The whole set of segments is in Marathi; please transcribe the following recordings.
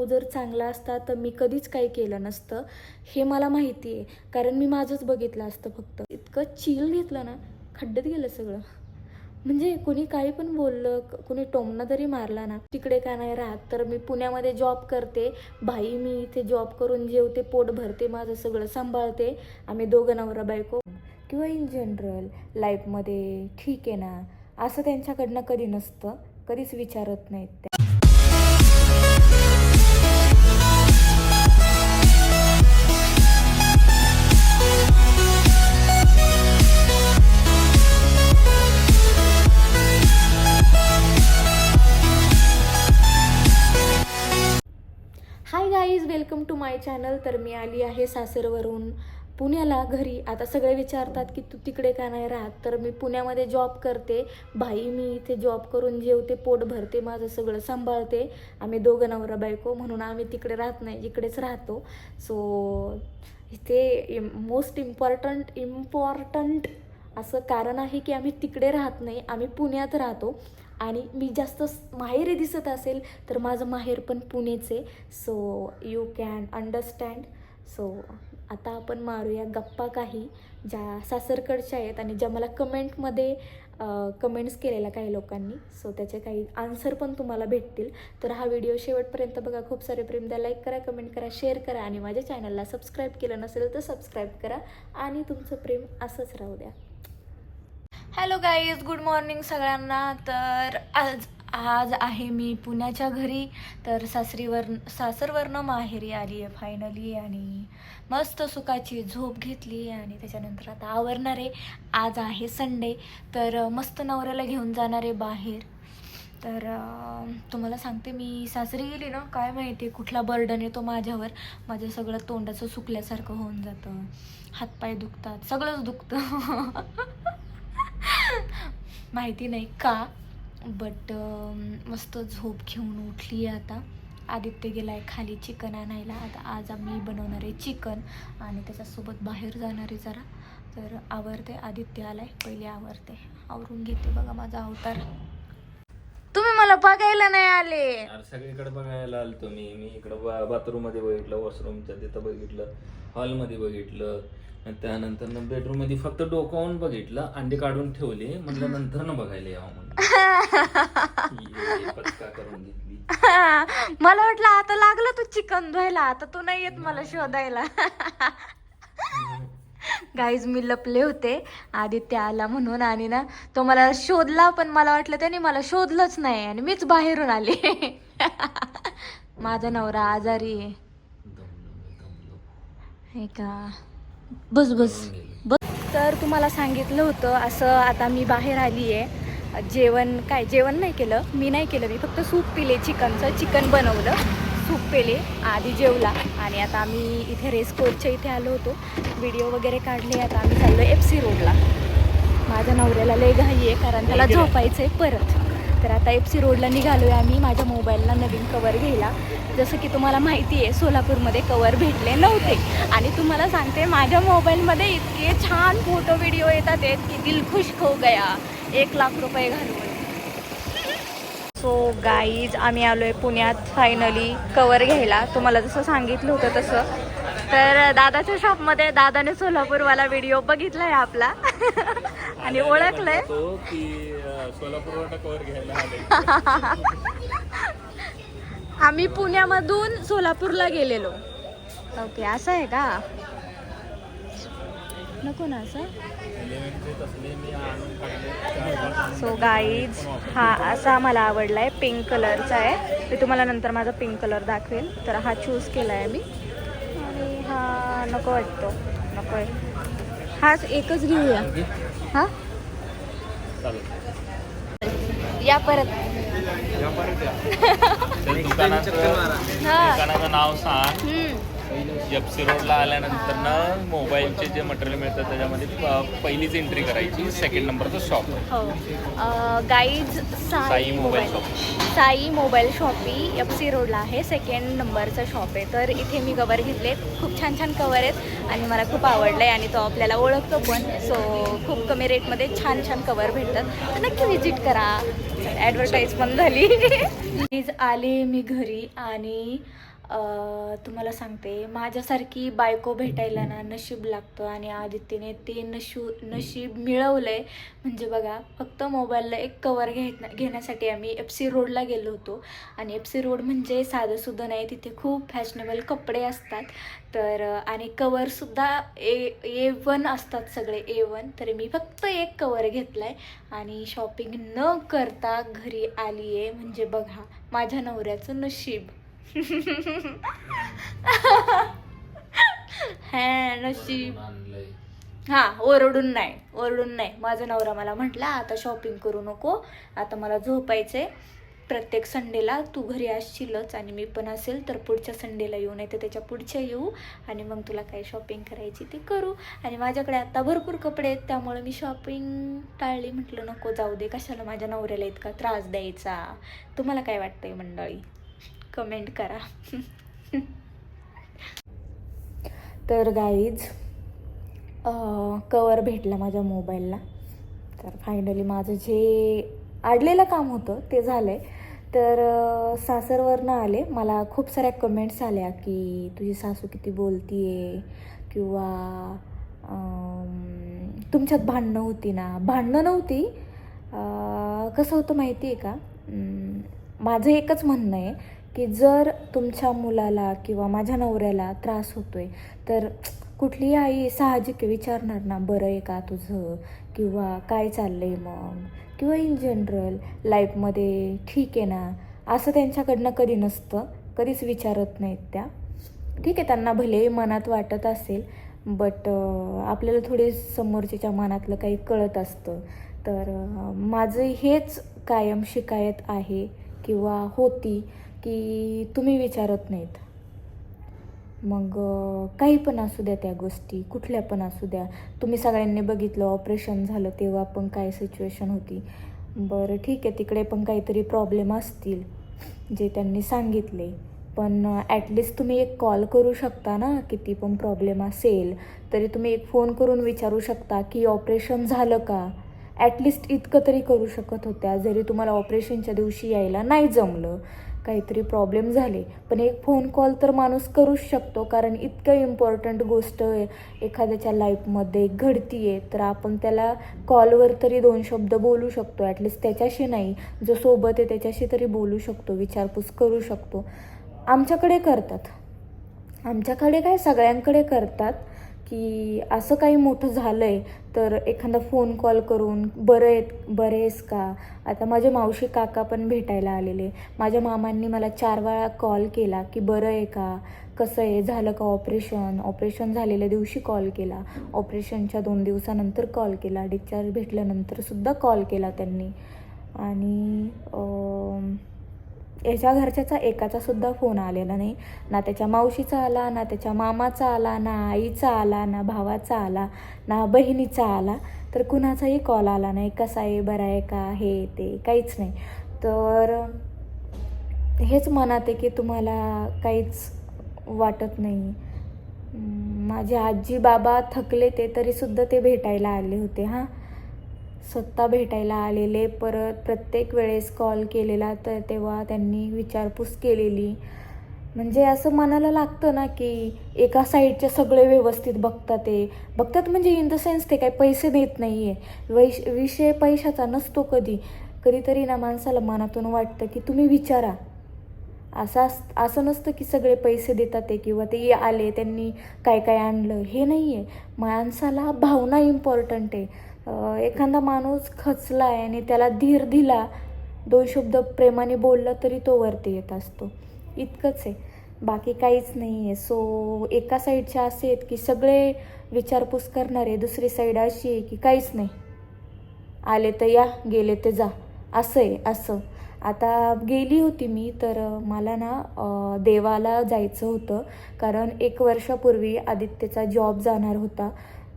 तो जर चांगला असता तर मी कधीच काही केलं नसतं. हे मला माहिती आहे. कारण मी माझंच बघितलं असतं फक्त. इतकं चिल घेतलं ना खड्ड्यात गेलं सगळं. म्हणजे कोणी काही पण बोललं कोणी टोमणं जरी मारला ना तिकडे का नाही राहत? तर मी पुण्यामध्ये जॉब करते. भाई मी इथे जॉब करून जेवते पोट भरते माझं सगळं सांभाळते. आम्ही दोघं नवरा बायको. किंवा इन जनरल लाईफमध्ये ठीक आहे ना असं त्यांच्याकडनं कधी नसतं. कधीच विचारत नाहीत माय चॅनल तर मी आली आहे सासरवरून. पुण्याला घरी. आता सगळे विचारतात की तू तिकडे का नाही राहत? तर मी पुण्यामध्ये जॉब करते. भाई मी इथे जॉब करून जेवते पोट भरते माझं सगळं सांभाळते. आम्ही दोघं नवरा बायको म्हणून आम्ही तिकडे राहत नाही इकडेच राहतो. सो इथे मोस्ट इम्पॉर्टंट इम्पॉर्टंट असं कारण आहे की आम्ही तिकडे राहत नाही. आम्ही पुण्यात राहतो. आणि मी जास्त माहेरी दिसत असेल तर माझं माहेर पण पुणेच. आहे so you can understand so आता आपण मारूया गप्पा काही ज्या सासरकडच्या आहेत आणि ज्या मला कमेंटमध्ये कमेंट्स केलेल्या काही लोकांनी. सो त्याचे काही आन्सर पण तुम्हाला भेटतील. तर हा व्हिडिओ शेवटपर्यंत बघा. खूप सारे प्रेम द्या. लाईक करा कमेंट करा शेअर करा आणि माझ्या चॅनलला सबस्क्राईब केलं नसेल तर सबस्क्राईब करा. आणि तुमचं प्रेम असंच राहू द्या. हॅलो गाईज गुड मॉर्निंग सगळ्यांना. तर आज आज आहे मी पुण्याच्या घरी. तर सासरीवर सासरवरनं माहेरी आली आहे फायनली आणि मस्त सुखाची झोप घेतली आणि त्याच्यानंतर आता आवरणार आहे. आज आहे संडे तर मस्त नवऱ्याला घेऊन जाणार आहे बाहेर. तर तुम्हाला सांगते मी सासरी गेली ना काय माहिती आहे कुठला बर्डन येतो माझ्यावर. माझं सगळं तोंडाचं सुकल्यासारखं होऊन जातं. हातपाय दुखतात सगळंच दुखतं. माहिती नाही का बट मस्त झोप घेऊन उठली आहे आता. आदित्य गेला आहे खाली चिकन आणायला. आता आज आम्ही बनवणार आहे चिकन आणि त्याच्यासोबत बाहेर जाणार आहे जरा. तर आवरते आदित्य आलाय. पहिले आवरते. आवरून घेते बघा माझा अवतार. तुम्ही मला बघायला नाही आले. सगळीकडे बघायला आलो मी. मी इकडं बाथरूममध्ये बघितलं वॉशरूमच्या तिथं बघितलं हॉलमध्ये बघितलं. त्यानंतर बेडरूममध्ये फक्त डोकावून बघितलं अंडे काढून ठेवले म्हटलं नंतर न बघायला यावं करून घेतली मला वाटलं आता लागलं तू चिकन धुवायला आता तू नाही येत मला शोधायला. गाईज मी लपले होते आदित्य आला म्हणून आणि ना तो मला शोधला पण मला वाटलं त्याने मला शोधलंच नाही आणि मीच बाहेरून आले. माझा नवरा आजारी आहे. हे का? बस बस. बस. तर तुम्हाला सांगितलं होतं असं आता मी बाहेर आली आहे जेवण काय जेवण नाही केलं मी नाही केलं. मी फक्त सूप पिले चिकनचं. चिकन बनवलं सूप पेले आधी जेवला. आणि आता आम्ही इथे रेस कोर्सच्या इथे आलो होतो. व्हिडिओ वगैरे काढले आता आम्ही चाललो एफ सी रोडला. माझ्या नवऱ्याला लय घाई आहे कारण त्याला झोपायचं आहे परत. तर आता एफ सी रोडला निघालो आहे आम्ही. माझ्या मोबाईलला नवीन कवर घ्यायला. जसं की तुम्हाला माहिती आहे सोलापूरमध्ये कवर भेटले नव्हते. आणि तुम्हाला सांगते माझ्या मोबाईलमध्ये इतके छान फोटो व्हिडिओ येतात आहेत की दिलखुश हो गया. एक लाख रुपये घालून. सो गाईज आम्ही आलो आहे पुण्यात फायनली कवर घ्यायला. तुम्हाला जसं सांगितलं होतं तसं. तर दादाच्या शॉपमध्ये दादाने सोलापूरवाला व्हिडिओ बघितला आहे आपला. आणि ओळखलं आहे कवर घ्यायला आले. आम्ही पुण्यामधून सोलापूरला गेलेलो. ओके असं आहे का? नको ना असं. सो गाईज हा असा मला आवडला आहे पिंक कलरचा आहे. मी तुम्हाला नंतर माझा पिंक कलर दाखवेल. तर हा चूज केला आहे मी. आणि हा नको वाटतो. नको आहे हाच एकच घेऊया. हा? या परत. तर दुकानाचं हा. दुकानाचं नाव सांग. हम्म. एफ सी रोडला आल्यानंतर ना मोबाईलचे जे मटेरियल मिळतं त्याच्यामध्ये प- पहिलीच एंट्री करायची सेकंड नंबरचं शॉप हो. Guys Sai mobile shop. Sai mobile shoppe F C रोडला आहे. सेकंड नंबरचं शॉप आहे. तर इथे मी कवर घेतले खूप छान छान कवर आहेत आणि मला खूप आवडलं आहे आणि तो आपल्याला ओळखतो पण. सो खूप कमी रेटमध्ये छान छान कवर भेटतात. तर नक्की विजिट करा. ॲडव्हर्टाईज पण झाली. मीच आले मी घरी आणि तुम्हाला सांगते माझ्यासारखी बायको भेटायला ना नशीब लागतं आणि आदित्यने ते नशू नशीब मिळवलंय. म्हणजे बघा फक्त मोबाईलला एक कवर घेत घेण्यासाठी आम्ही एफ सी रोडला गेलो होतो. आणि एफ सी रोड म्हणजे साधंसुद्धा नाही तिथे खूप फॅशनेबल कपडे असतात. तर आणि कवरसुद्धा ए ए वन असतात सगळे ए वन तर मी फक्त एक कवर घेतला आहे आणि शॉपिंग न करता घरी आली आहे म्हणजे बघा माझ्या नवऱ्याचं नशीब. हा नशीब. हा ओरडून नाही ओरडून नाही. माझा नवरा मला म्हटला आता शॉपिंग करू नको आता मला झोपायचंय. प्रत्येक संडेला तू घरी असशीलच आणि मी पण असेल तर पुढच्या संडेला येऊ नाही तर त्याच्या पुढच्या येऊ आणि मग तुला काय शॉपिंग करायची ते करू. आणि माझ्याकडे आता भरपूर कपडे आहेत त्यामुळे मी शॉपिंग टाळली म्हटलं नको जाऊ दे कशाला माझ्या नवऱ्याला इतका त्रास द्यायचा? तुम्हाला काय वाटतंय मंडळी? कमेंट करा. तर गाईज कवर भेटला माझ्या मोबाईलला तर फायनली माझं जे अडलेलं काम होतं ते झालं आहे तर सासरवरनं आले. मला खूप साऱ्या कमेंट्स आल्या की तुझी सासू किती बोलती आहे किंवा तुमच्यात भांडणं होती ना. भांडणं नव्हती. कसं होतं माहिती आहे का माझं एकच म्हणणं आहे की जर तुमच्या मुलाला किंवा माझ्या नवऱ्याला त्रास होतोय तर कुठलीही आई साहजिक विचारणार ना बरं आहे का तुझं? किंवा काय चाललंय मग? किंवा इन जनरल लाईफमध्ये ठीक आहे ना? असं त्यांच्याकडनं कधी नसतं कधीच विचारत नाहीत त्या. ठीक आहे त्यांना भले मनात वाटत असेल बट आपल्याला थोडे समोरच्याच्या मनातलं काही कळत असतं. तर माझं हेच कायम शिकायत आहे किंवा होती. की तुम्ही विचारत नाहीत. मग काही पण असू द्या त्या गोष्टी कुठल्या पण असू द्या. तुम्ही सगळ्यांनी बघितलं ऑपरेशन झालं तेव्हा पण काय सिच्युएशन होती. बरं ठीक आहे तिकडे पण काहीतरी प्रॉब्लेम असतील जे त्यांनी सांगितले. पण ॲटलिस्ट तुम्ही एक कॉल करू शकता ना किती पण प्रॉब्लेम असेल तरी तुम्ही एक फोन करून विचारू शकता की ऑपरेशन झालं का? ॲटलिस्ट इतकं तरी करू शकत होत्या जरी तुम्हाला ऑपरेशनच्या दिवशी यायला नाही जमलं. काहीतरी प्रॉब्लेम झाले. पण एक फोन कॉल तर माणूस करूच शकतो कारण इतकं इम्पॉर्टंट गोष्ट एखाद्याच्या लाईफमध्ये घडती आहे तर आपण त्याला कॉलवर तरी दोन शब्द बोलू शकतो. ॲटलिस्ट त्याच्याशी नाही. जो सोबत आहे त्याच्याशी तरी बोलू शकतो विचारपूस करू शकतो. आमच्याकडे करतात. आमच्याकडे काय? सगळ्यांकडे करतात. की असं काही मोठं झालं आहे तर एखादा फोन कॉल करून बरं आहेत बरे आहेस का? आता माझे मावशी काका पण भेटायला आलेले. माझ्या मामांनी मला चार वेळा कॉल केला की बरं आहे का? कसं आहे? झालं का ऑपरेशन ऑपरेशन झालेल्या दिवशी कॉल केला. ऑपरेशनच्या दोन दिवसानंतर कॉल. केला डिस्चार्ज भेटल्यानंतरसुद्धा कॉल केला त्यांनी. आणि याच्या घरच्याचा एकाचा सुद्धा फोन आलेला नाही. ना त्याच्या मावशीचा आला ना त्याच्या मामाचा आला ना आईचा आला ना भावाचा आला ना बहिणीचा आला. तर कुणाचाही कॉल आला नाही. कसा आहे बरा आहे का हे ते काहीच नाही. तर हेच मनात आहे की तुम्हाला काहीच वाटत नाही. माझे आजी बाबा थकले ते तरीसुद्धा ते भेटायला आले होते हां. स्वतः भेटायला आलेले परत प्रत्येक वेळेस कॉल केलेला तर तेव्हा त्यांनी विचारपूस केलेली. म्हणजे असं मनाला लागतं ना की एका साईडचे सगळे व्यवस्थित बघतात ते. बघतात म्हणजे इन द सेन्स ते काही पैसे देत नाही आहे वैश विषय पैशाचा नसतो कधी. कधीतरी ना माणसाला मनातून वाटतं की तुम्ही विचारा. असं अस असं नसतं की सगळे पैसे देतात ते किंवा ते आले त्यांनी काय काय आणलं. हे नाही आहे माणसाला भावना इम्पॉर्टंट आहे. एखादा माणूस खचला आहे आणि त्याला धीर दिला दोन शब्द प्रेमाने बोलला तरी तो वरती येत असतो. इतकंच आहे. बाकी काहीच नाही आहे सो एका साईडचे असे आहेत की सगळे विचारपूस करणारे दुसरी साईड अशी आहे की काहीच नाही. आले तर या गेले तर जा. असं आहे असं. आता गेली होती मी तर मला ना देवाला जायचं होतं. कारण एक वर्षापूर्वी आदित्यचा जॉब जाणार होता.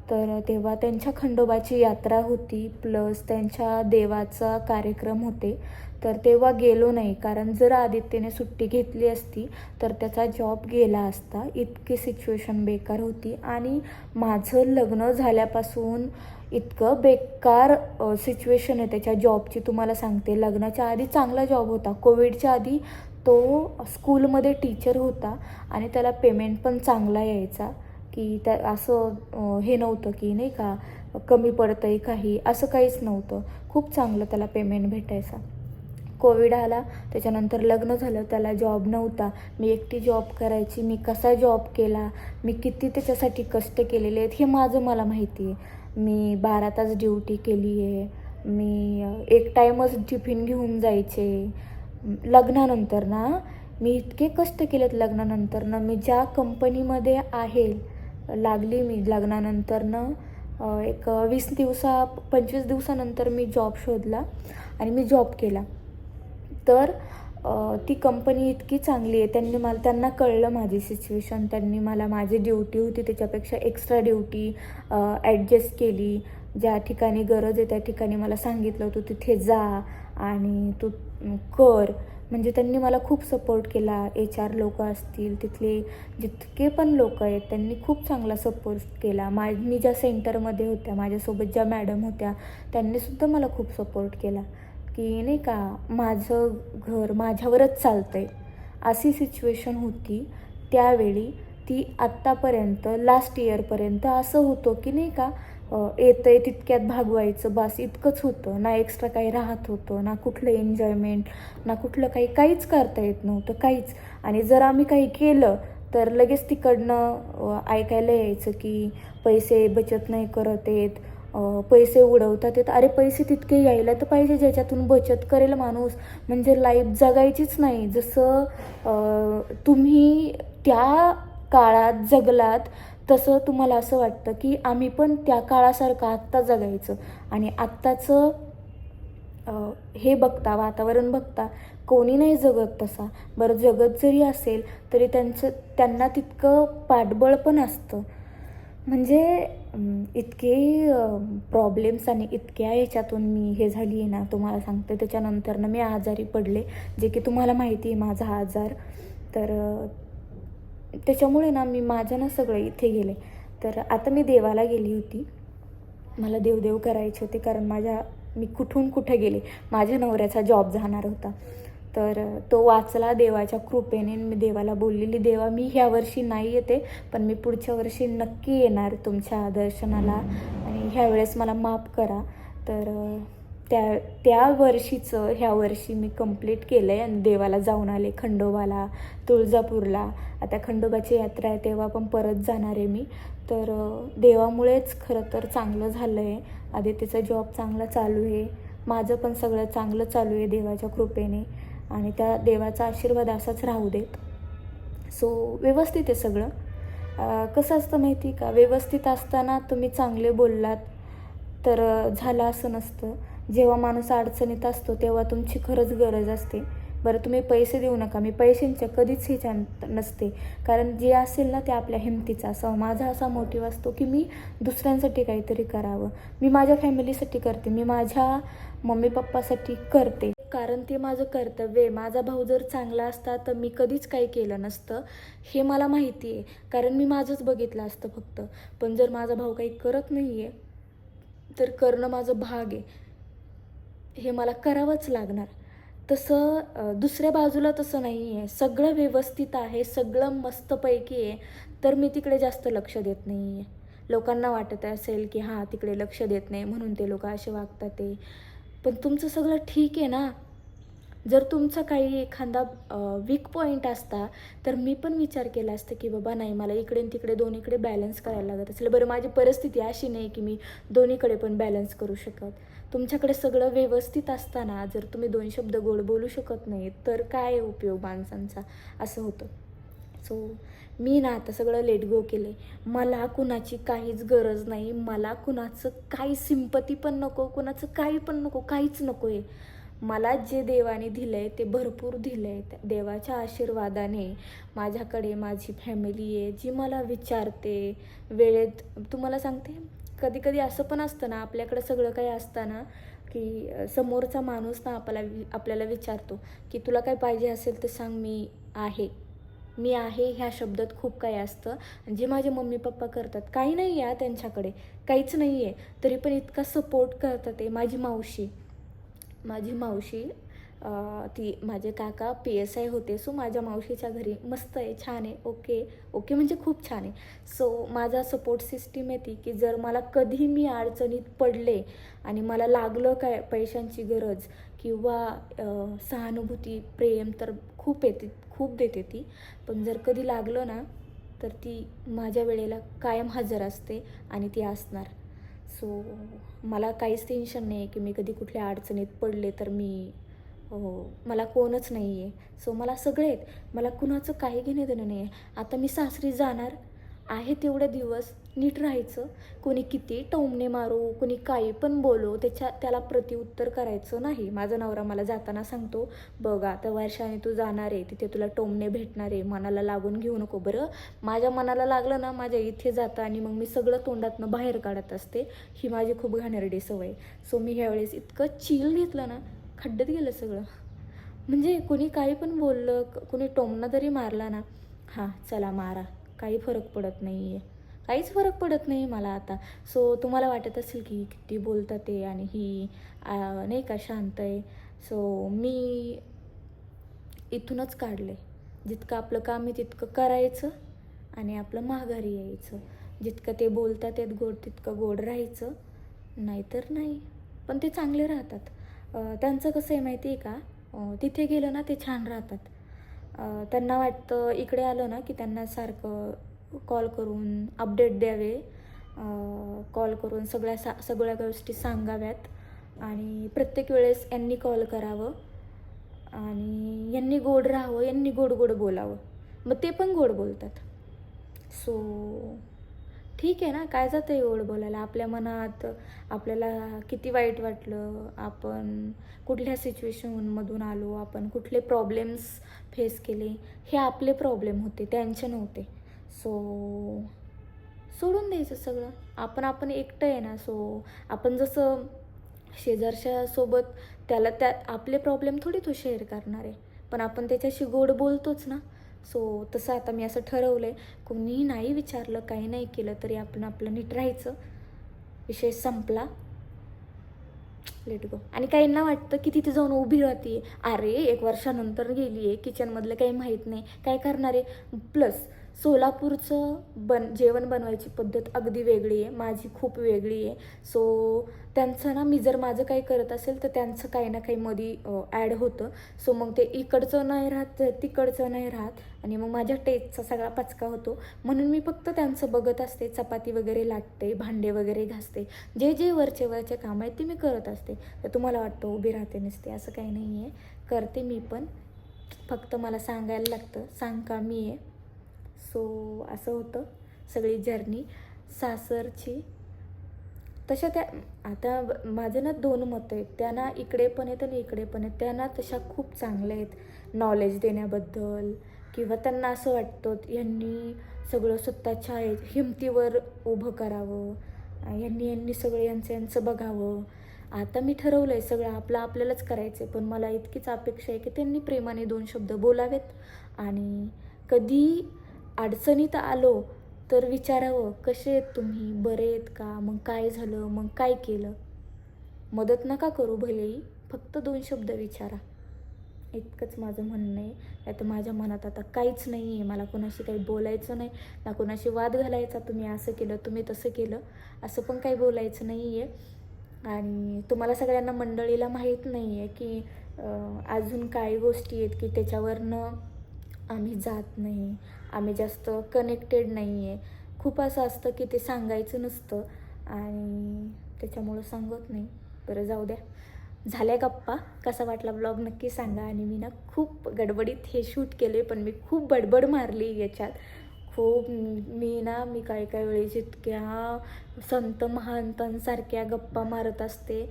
तर तेव्हा त्यांच्या खंडोबाची यात्रा होती प्लस त्यांच्या देवाचा कार्यक्रम होते. तर तेव्हा गेलो नाही कारण जर आदित्यने सुट्टी घेतली असती तर त्याचा जॉब गेला असता. इतकी सिच्युएशन बेकार होती आणि माझं लग्न झाल्यापासून इतकं बेकार सिच्युएशन आहे त्याच्या जॉबची तुम्हाला सांगते लग्नाच्या आधी चांगला जॉब होता. कोविडच्या आधी तो स्कूलमध्ये टीचर होता आणि त्याला पेमेंट पण चांगला यायचा. की त्या असं हे नव्हतं की नाही का कमी पडतं आहे काही असं काहीच नव्हतं. खूप चांगलं त्याला पेमेंट भेटायचा. कोविड आला त्याच्यानंतर लग्न झालं त्याला जॉब नव्हता. मी एकटी जॉब करायची मी कसा जॉब केला मी किती त्याच्यासाठी कष्ट केलेले आहेत हे माझं मला माहिती आहे. मी बारा तास ड्युटी केली आहे मी एक टाईमच टिफिन घेऊन जायचे. लग्नानंतर ना मी इतके कष्ट केलेत लग्नानंतर ना मी ज्या कंपनीमध्ये आहे लागली मी लग्नानंतरनं. एक वीस दिवसा पंचवीस दिवसानंतर मी जॉब शोधला आणि मी जॉब केला. तर ती कंपनी इतकी चांगली आहे. त्यांनी मला त्यांना कळलं माझी सिच्युएशन त्यांनी मला माझी ड्युटी होती त्याच्यापेक्षा एक्स्ट्रा ड्युटी ॲडजस्ट केली. ज्या ठिकाणी गरज आहे त्या ठिकाणी मला सांगितलं तू तिथे जा आणि तू कर. म्हणजे त्यांनी मला खूप सपोर्ट केला. एच आर लोक असतील तिथले जितके पण लोक आहेत त्यांनी खूप चांगला सपोर्ट केला. मा मी ज्या सेंटरमध्ये होत्या माझ्यासोबत ज्या मॅडम होत्या त्यांनीसुद्धा मला खूप सपोर्ट केला. की नाही का माझं घर माझ्यावरच चालतं आहे अशी सिच्युएशन होती. त्यावेळी ती आत्तापर्यंत लास्ट इयरपर्यंत असं होतं की नाही का येतं आहे तितक्यात भागवायचं. बस इतकंच होतं. ना एक्स्ट्रा काही राहत होतं ना कुठलं एन्जॉयमेंट ना कुठलं काही. काहीच करता येत नव्हतं काहीच. आणि जर आम्ही काही केलं तर लगेच तिकडनं ऐकायला यायचं की पैसे बचत नाही करत आहेत. पैसे उडवतात येत अरे पैसे तितके यायला तर पाहिजे ज्याच्यातून बचत करेल माणूस. म्हणजे लाईफ जगायचीच नाही. जसं तुम्ही त्या काळात जगलात तसं तुम्हाला असं वाटतं की आम्ही पण त्या काळासारखं आत्ता जगायचं आणि आत्ताचं हे बघता वातावरण बघता कोणी नाही जगत तसा. बरं जगत जरी असेल तरी त्यांचं त्यांना तितकं पाठबळ पण असतं. म्हणजे इतके प्रॉब्लेम्स आणि इतक्या ह्याच्यातून मी हे झाली आहे ना तुम्हाला सांगते. त्याच्यानंतरनं मी आजारी पडले जे की तुम्हाला माहिती आहे माझा आजार. तर त्याच्यामुळे ना मी माझं ना सगळं इथे गेले. तर आता मी देवाला गेली होती. मला देवदेव करायचे होते कारण माझ्या मी कुठून कुठे गेले? माझ्या नवऱ्याचा जॉब जाणार होता. तर तो वाचला देवाच्या कृपेने. मी देवाला बोललेली देवा मी ह्या वर्षी नाही येते पण मी पुढच्या वर्षी नक्की येणार तुमच्या दर्शनाला आणि ह्यावेळेस मला माफ करा. तर त्या त्या वर्षीचं ह्या वर्षी मी कंप्लीट केलं आहे आणि देवाला जाऊन आले खंडोबाला तुळजापूरला. आता खंडोबाची यात्रा आहे तेव्हा पण परत जाणार आहे मी. तर देवामुळेच खरं तर चांगलं झालं आहे आदित्यचा जॉब चांगला चालू आहे. माझं पण सगळं चांगलं चालू आहे देवाच्या कृपेने. आणि त्या देवाचा आशीर्वाद असाच राहू देत. सो व्यवस्थित आहे सगळं. कसं असतं माहिती का? व्यवस्थित असताना तुम्ही चांगले बोललात तर झालं असं नसतं. जेव्हा माणूस अडचणीत असतो तेव्हा तुमची खरंच गरज असते. बरं तुम्ही पैसे देऊ नका. मी पैशांच्या कधीच हे नसते. कारण जे असेल ना ते आपल्या हिमतीचं असं माझा असा मोटिव्ह असतो की मी दुसऱ्यांसाठी काहीतरी करावं. मी माझ्या फॅमिलीसाठी करते. मी माझ्या मम्मी पप्पासाठी करते. कारण ते माझं कर्तव्य आहे. माझा भाऊ जर चांगला असता तर मी कधीच काही केलं नसतं. हे मला माहिती आहे. कारण मी माझंच बघितलं असतं फक्त. पण जर माझा भाऊ काही करत नाही आहे तर करणं माझं भाग आहे. हे मला करावंच लागणार. तसं दुसऱ्या बाजूला तसं नाही आहे सगळं व्यवस्थित आहे सगळं मस्तपैकी आहे. तर मी तिकडे जास्त लक्ष देत नाही आहे लोकांना वाटत असेल की हां तिकडे लक्ष देत नाही म्हणून ते लोक असे वागतात ते. पण तुमचं सगळं ठीक आहे ना? जर तुमचा काही एखादा वीक पॉईंट असता तर मी पण विचार केला असता की बाबा नाही मला इकडे तिकडे दोन्हीकडे बॅलन्स करायला लागत असेल. बरं माझी परिस्थिती अशी नाही की मी दोन्हीकडे पण बॅलन्स करू शकत. तुमच्याकडे सगळं व्यवस्थित असताना जर तुम्ही दोन शब्द गोड बोलू शकत नाही तर काय उपयोग माणसांचा? असं होतं. सो मी ना आता सगळं लेट गो केलं आहे मला कुणाची काहीच गरज नाही. मला कुणाचं काही सिंपती पण नको कुणाचं काही पण नको काहीच नको आहे मला जे देवाने दिलं आहे ते भरपूर दिलं आहे त्या देवाच्या आशीर्वादाने माझ्याकडे माझी फॅमिली आहे जी मला विचारते वेळेत. तुम्हाला सांगते कधी कधी असं पण असतं ना आपल्याकडे सगळं काही असताना की समोरचा माणूस ना आपल्याला वि- आपल्याला विचारतो की तुला काय पाहिजे असेल तर सांग मी आहे. मी आहे ह्या शब्दात खूप काही असतं. जे माझे मम्मी पप्पा करतात काही नाही आहे त्यांच्याकडे. काहीच नाही आहे तरी पण इतका सपोर्ट करतात ते माझी मावशी. माझी मावशी ती माझे काका पी एस आय होते. सो माझ्या मावशीच्या घरी मस्त आहे छान आहे. ओके ओके म्हणजे खूप छान आहे. सो माझा सपोर्ट सिस्टीम आहे ती की जर मला कधी मी अडचणीत पडले आणि मला लागलं काय पैशांची गरज किंवा सहानुभूती प्रेम तर खूप येते खूप देते ती. पण जर कधी लागलं ना तर ती माझ्या वेळेला कायम हजर असते आणि ती असणार. सो मला काहीच टेन्शन नाही आहे की मी कधी कुठल्या अडचणीत पडले तर मी हो मला कोणच नाही आहे सो मला सगळे आहेत. मला कुणाचं काही घेणे देणं नाही आहे आता मी सासरी जाणार आहे तेवढे दिवस. नीट राहायचं. कोणी किती टोमणे मारू कोणी काही पण बोलो त्याच्या त्याला प्रतिउत्तर करायचं नाही. माझा नवरा मला जाताना सांगतो बघ आता वर्षाने तू जाणार आहे तिथे तुला टोमणे भेटणार आहे मनाला लागून घेऊ नको. बरं माझ्या मनाला लागलं ना माझ्या इथे जातं आणि मग मी सगळं तोंडातनं बाहेर काढत असते ही माझी खूप घाणेरडी सवय सो मी ह्यावेळेस इतकं चिल घेतलं ना खड्डत गेलं सगळं. म्हणजे कोणी काही पण बोललं कोणी टोमणं तरी मारला ना हां चला मारा काही फरक पडत नाही आहे काहीच फरक पडत नाही मला आता. सो तुम्हाला वाटत असेल की किती बोलतात ते आणि ही नाही का शांत आहे. सो मी इथूनच काढले जितकं आपलं काम आहे तितकं करायचं आणि आपलं माघारी यायचं. जितकं ते बोलतात त्यात गोड तितकं गोड राहायचं. नाहीतर नाही. पण ते चांगले राहतात. त्यांचं कसं आहे माहिती आहे का तिथे गेलं ना ते छान राहतात. त्यांना वाटतं इकडे आलं ना की त्यांना सारखं कॉल करून अपडेट द्यावे कॉल करून सगळ्या सा सगळ्या गोष्टी सांगाव्यात आणि प्रत्येक वेळेस यांनी कॉल करावं आणि यांनी गोड राहावं यांनी गोड गोड बोलावं. मग ते पण गोड बोलतात. सो ठीक आहे ना? काय जातं एवढं बोलायला? आपल्या मनात आपल्याला किती वाईट वाटलं? आपण कुठल्या सिच्युएशनमधून आलो? आपण कुठले प्रॉब्लेम्स फेस केले? हे आपले प्रॉब्लेम होते त्यांचे नव्हते. सो सोडून द्यायचं सगळं. आपण आपण एकटं आहे ना सो आपण जसं शेजारच्या सोबत त्याला त्यात आपले प्रॉब्लेम थोडी तो शेअर करणार आहे. पण आपण त्याच्याशी गोड बोलतोच ना. सो तसं आता मी असं ठरवलं आहे कोणीही नाही विचारलं काही नाही केलं तरी आपण आपलं नीट राहायचं. विषय संपला. लेट गो आणि काहींना वाटतं की तिथे जाऊन उभी राहते अरे एक वर्षानंतर गेली आहे किचनमधलं काही माहीत नाही. काय करणार आहे? प्लस सोलापूरचं बन जेवण बनवायची पद्धत अगदी वेगळी आहे. माझी खूप वेगळी आहे. सो त्यांचं ना मी जर माझं काही करत असेल तर त्यांचं काही ना काही मध्ये ॲड होतं. सो मग ते इकडचं नाही राहत तिकडचं नाही राहत. आणि मग माझ्या टेस्टचा सगळा पचका होतो. म्हणून मी फक्त त्यांचं बघत असते. चपाती वगैरे लाटते भांडे वगैरे घासते. जे जे वरचे वरचे काम आहेत ते मी करत असते. तर तुम्हाला वाटतं उभी राहते नसते. असं काही नाही आहे करते मी पण. फक्त मला सांगायला लागतं सांग का मी आहे. सो असं होतं. सगळी जर्नी सासरची. तशा त्या आता माझं ना दोन मतं आहेत. त्यांना इकडे पण आहेत आणि इकडे पण आहेत. त्यांना तशा खूप चांगल्या आहेत. नॉलेज देण्याबद्दल किंवा त्यांना असं वाटतं यांनी सगळं स्वतःच्या हिमतीवर उभं करावं. यांनी यांनी सगळं यांचं यांचं बघावं. आता मी ठरवलं आहे सगळं. आपलं आपल्यालाच करायचं आहे पण मला इतकीच अपेक्षा आहे की त्यांनी प्रेमाने दोन शब्द बोलावेत. आणि कधी अडचणीत आलो तर विचारावं कसे आहेत तुम्ही? बरे आहेत का? मग काय झालं? मग काय केलं? मदत नका करू भलेही फक्त दोन शब्द विचारा. इतकंच माझं म्हणणं आहे. नाही तर माझ्या मनात आता काहीच नाही आहे मला कोणाशी काही बोलायचं नाही. ना कोणाशी वाद घालायचा. तुम्ही असं केलं तुम्ही तसं केलं. असं पण काही बोलायचं नाही आहे आणि तुम्हाला सगळ्यांना मंडळीला माहीत नाही आहे की अजून काही गोष्टी आहेत की त्याच्यावरनं आम्ही जात नाही. आम्ही जास्त कनेक्टेड नाही आहे खूप असं असतं की ते सांगायचं नसतं आणि त्याच्यामुळं सांगत नाही. बरं जाऊ द्या. झाल्या गप्पा. कसा वाटला ब्लॉग नक्की सांगा आणि मी ना खूप गडबडीत हे शूट केले पण मी खूप बडबड मारली याच्यात. खूप मी ना मी काही काही वेळेस इतक्या संत महांतांसारख्या गप्पा मारत असते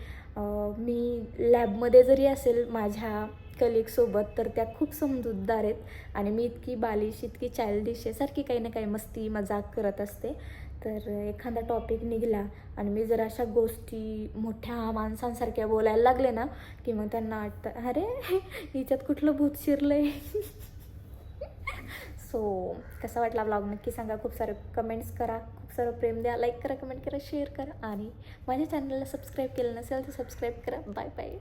मी लॅबमध्ये जरी असेल माझ्या कलिकसोबत तर त्या खूप समजूतदार आहेत. आणि मी इतकी बालिश इतकी चाइल्डिश आहे सारखी काही ना काही मस्ती मजाक करत असते. तर एखादा टॉपिक निघाला आणि मी जर अशा गोष्टी मोठ्या माणसांसारख्या बोलायला लागले ना की मग त्यांना वाटतं अरे हिच्यात कुठलं भूत शिरलं आहे सो कसा वाटला ब्लॉग नक्की सांगा. खूप सारे कमेंट्स करा. खूप सारं प्रेम द्या. लाईक करा कमेंट करा शेअर करा. आणि माझ्या चॅनलला सबस्क्राईब केलं नसेल तर सबस्क्राईब करा. Bye bye